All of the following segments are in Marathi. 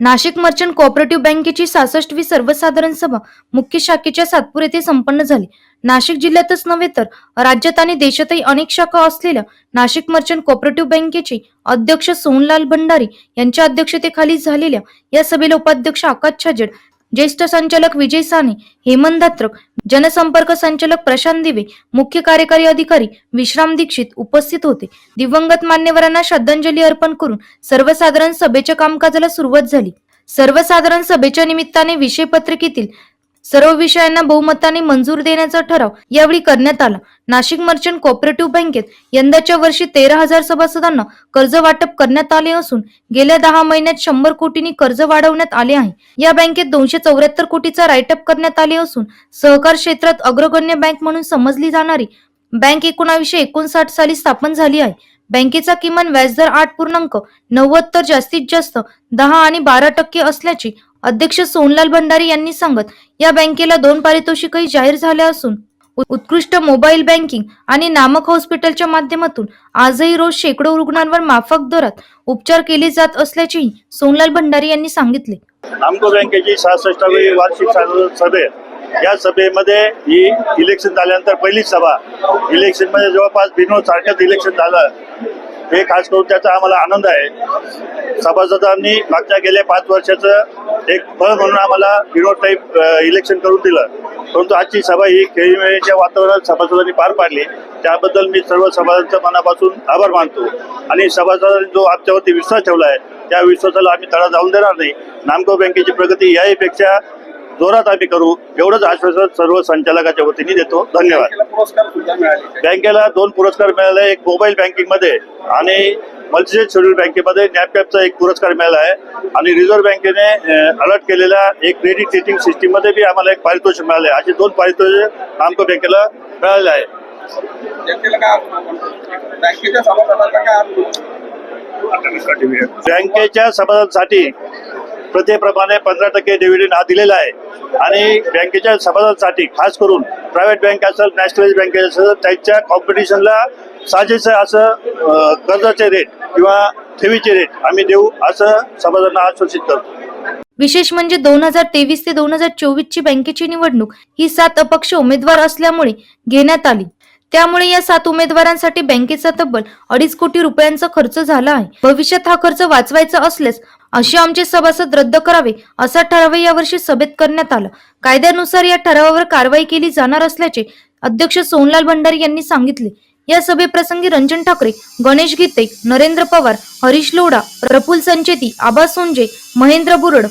नाशिक मर्चंट कोऑपरेटिव्ह बँकेची सासष्टवी सर्वसाधारण सभा मुख्य शाखेच्या सातपूर येथे संपन्न झाली. नाशिक जिल्ह्यातच नव्हे तर राज्यात आणि देशातही अनेक शाखा असलेल्या नाशिक मर्चंट कोऑपरेटिव्ह बँकेचे अध्यक्ष सोहनलाल भंडारी यांच्या अध्यक्षतेखाली झालेल्या या सभेला उपाध्यक्ष आकाश छाजेड ज्येष्ठ संचालक विजय साने हेमंत धत्रक जनसंपर्क संचालक प्रशांत दिवे मुख्य कार्यकारी अधिकारी विश्राम दीक्षित उपस्थित होते. दिवंगत मान्यवरांना श्रद्धांजली अर्पण करून सर्वसाधारण सभेच्या कामकाजाला सुरुवात झाली. सर्वसाधारण सभेच्या निमित्ताने विषय पत्रिकेतील सर्व विषयांना बहुमताने मंजूर देण्याचा ठराव यावेळी करण्यात आला. नाशिक मर्चंट कोऑपरेटिव्ह बँकेत यंदाच्या वर्षी तेरा हजार सभासदांना कर्ज वाटप करण्यात आले असून गेल्या दहा महिन्यात शंभर कोटींनी कर्ज वाढवण्यात आले आहे. या बँकेत दोनशे चौऱ्याहत्तर कोटीचा राईटअप करण्यात आले असून सहकार क्षेत्रात अग्रगण्य बँक म्हणून समजली जाणारी बँक एकोणावीसशे एकोणसाठ साली स्थापन झाली आहे. बँकेचा किमान व्याजदर आठ पूर्णांक नव्वद तर जास्तीत जास्त दहा आणि बारा टक्के असल्याची अध्यक्ष सोनलाल भंडारी यांनी सांगत या बँकेला दोन पारितोषिकही जाहीर झाले असून उत्कृष्ट मोबाईल बँकिंग आणि नामक हॉस्पिटलच्या माध्यमातून आजही रोज शेकडो रुग्णांवर माफक दरात उपचार केले जात असल्याचेही सोनलाल भंडारी यांनी सांगितले. नामको बँकेची सहासष्टावी वार्षिक सभे. या सभेमध्ये ही इलेक्शन झाल्यानंतर पहिलीच सभा. इलेक्शनमध्ये जवळपास बिनोद सारखंच इलेक्शन झालं. हे खास करून त्याचा आम्हाला आनंद आहे. सभासदांनी मागच्या गेल्या पाच वर्षाचं एक फळ म्हणून आम्हाला बिनोद टाईप इलेक्शन करून दिलं. परंतु आजची सभा ही खेळीमेळीच्या वातावरणात सभासदांनी पार पाडली. त्याबद्दल मी सर्व सभासदांचा मनापासून आभार मानतो. आणि सभासदांनी जो आमच्यावरती विश्वास ठेवला आहे त्या विश्वासाला आम्ही तडा जाऊन देणार नाही. नामको बँकेची प्रगती याहीपेक्षा जोरात आम्ही करू. एवढंच आश्वासन सर्व संचालकाच्या वतीने देतो. धन्यवाद. बँकेला दोन पुरस्कार मिळाले. एक मोबाईल बँकिंगमध्ये आणि मल्टीजेट शेड्यूल बँकेमध्ये नॅपकॅपचा एक पुरस्कार मिळाला आहे. आणि रिझर्व्ह बँकेने अलर्ट केलेल्या एक क्रेडिट रेटिंग सिस्टीममध्ये बी आम्हाला एक पारितोषिक मिळाले असे दोन पारितोषिक नामको बँकेला मिळाले आहे? बँकेच्या सभासदांसाठी प्रथेप्रमाणे पंधरा टक्के डिव्हिडंड हा दिलेला आहे. आणि बँकेच्या सभासदांसाठी खास करून प्रायव्हेट बँक असेल नॅशनलाइज बँक असेल त्यांच्या कॉम्पिटिशनला साजेसं असं कर्जाचे रेट किंवा ठेवीचे रेट आम्ही देऊ असं सभासदांना आश्वासित करतो. विशेष म्हणजे दोन हजार तेवीस ते दोन हजार चोवीस ची बँकेची निवडणूक ही सात अपक्ष उमेदवार असल्यामुळे घेण्यात आली. त्यामुळे या सात उमेदवारांसाठी बँकेचा तब्बल अडीच कोटी रुपयांचा खर्च झाला आहे. भविष्यात हा खर्च वाचवायचा असल्यास असे आमचे सभासद रद्द करावे असा ठराव यावर्षी सभेत करण्यात आला. कायद्यानुसार या ठरावावर कारवाई केली जाणार असल्याचे अध्यक्ष सोनलाल भंडारी यांनी सांगितले. या सभेप्रसंगी रंजन ठाकरे गणेश गीते नरेंद्र पवार हरीश लोढा प्रफुल संचेती आबा सोंजे महेंद्र बुरड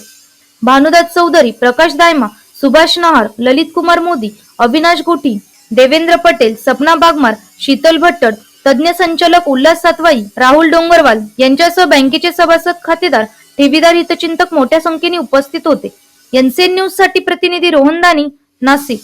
भानुदास चौधरी प्रकाश दायमा सुभाष नहार ललित कुमार मोदी अविनाश गोटी देवेंद्र पटेल सपना बागमार शीतल भट्टड तज्ज्ञ संचालक उल्हास सातवाई राहुल डोंगरवाल यांच्यासह बँकेचे सभासद खातेदार ठेवीदार हितचिंतक मोठ्या संख्येने उपस्थित होते. एनसीएन न्यूजसाठी प्रतिनिधी रोहन दानी नाशिक.